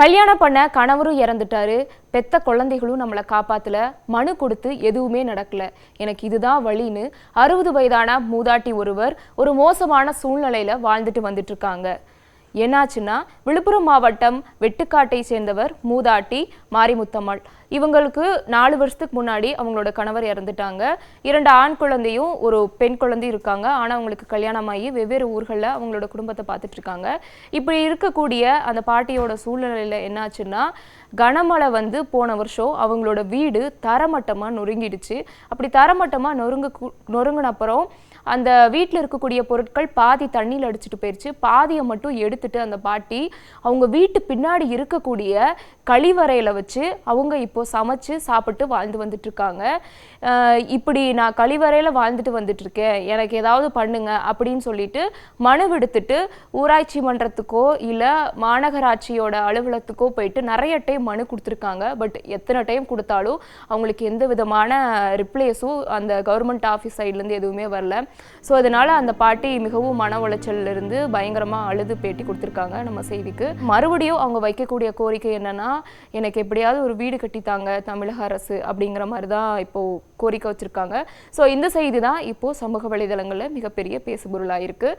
கல்யாணம் பண்ண கணவரும் இறந்துட்டாரு. பெத்த குழந்தைகளும் நம்மளை காப்பாத்தல. மனு கொடுத்து எதுவுமே நடக்கல. எனக்கு இதுதான் வழின்னு அறுபது வயதான மூதாட்டி ஒருவர் ஒரு மோசமான சூழ்நிலையில வாழ்ந்துட்டு வந்துட்டு இருக்காங்க. என்னாச்சுன்னா விழுப்புரம் மாவட்டம் வெட்டுக்காட்டை சேர்ந்தவர் மூதாட்டி மாரிமுத்தம்மாள். இவங்களுக்கு நாலு வருஷத்துக்கு முன்னாடி அவங்களோட கணவர் இறந்துட்டாங்க. இரண்டு ஆண் குழந்தையும் ஒரு பெண் குழந்தையும் இருக்காங்க. ஆனால் அவங்களுக்கு கல்யாணமாகி வெவ்வேறு ஊர்களில் அவங்களோட குடும்பத்தை பார்த்துட்டு இருக்காங்க இப்படி இருக்கக்கூடிய அந்த பாட்டியோட சூழ்நிலையில் என்னாச்சுன்னா கனமழை வந்து போன வருஷம் அவங்களோட வீடு தரமட்டமாக நொறுங்கிடுச்சு. அப்படி தரமட்டமாக நொறுங்க நொறுங்கின அப்புறம் அந்த வீட்டில் இருக்கக்கூடிய பொருட்கள் பாதி தண்ணியில் அடிச்சுட்டு போயிடுச்சு பாதியை மட்டும் எடுத்துட்டு அந்த பாட்டி அவங்க வீட்டு பின்னாடி இருக்கக்கூடிய கழிவறையில் வச்சு அவங்க இப்போ சமைச்சு சாப்பிட்டு வாழ்ந்து வந்துட்டு இருக்காங்க. இப்படி நான் கழிவறையில் வாழ்ந்துட்டு வந்துட்டு இருக்கேன். எனக்கு ஏதாவது பண்ணுங்க அப்படின்னு சொல்லிட்டு மனு விடுத்துட்டு ஊராட்சி மன்றத்துக்கோ இல்லை மாநகராட்சியோட அலுவலகத்துக்கோ போயிட்டு நிறைய டைம் மனு கொடுத்துருக்காங்க. பட் எத்தனை டைம் கொடுத்தாலும் அவங்களுக்கு எந்த விதமான ரிப்ளேஸும் அந்த கவர்மெண்ட் ஆஃபீஸ் சைட்லேருந்து எதுவுமே வரல. ஸோ அதனால அந்த பாட்டி மிகவும் மன உளைச்சல்லிருந்து பயங்கரமாக அழுது பேட்டி கொடுத்துருக்காங்க நம்ம செய்திக்கு. மறுபடியும் அவங்க வைக்கக்கூடிய கோரிக்கை என்னன்னா எனக்கு எப்படியாவது ஒரு வீடு கட்டித்தாங்க தமிழக அரசு அப்படிங்கிற மாதிரி தான் இப்போ கோரிக்கை வச்சிருக்காங்க. ஸோ இந்த செய்தி தான் இப்போ சமூக வலைதளங்களில் மிகப்பெரிய பேசுபொருளாக இருக்குது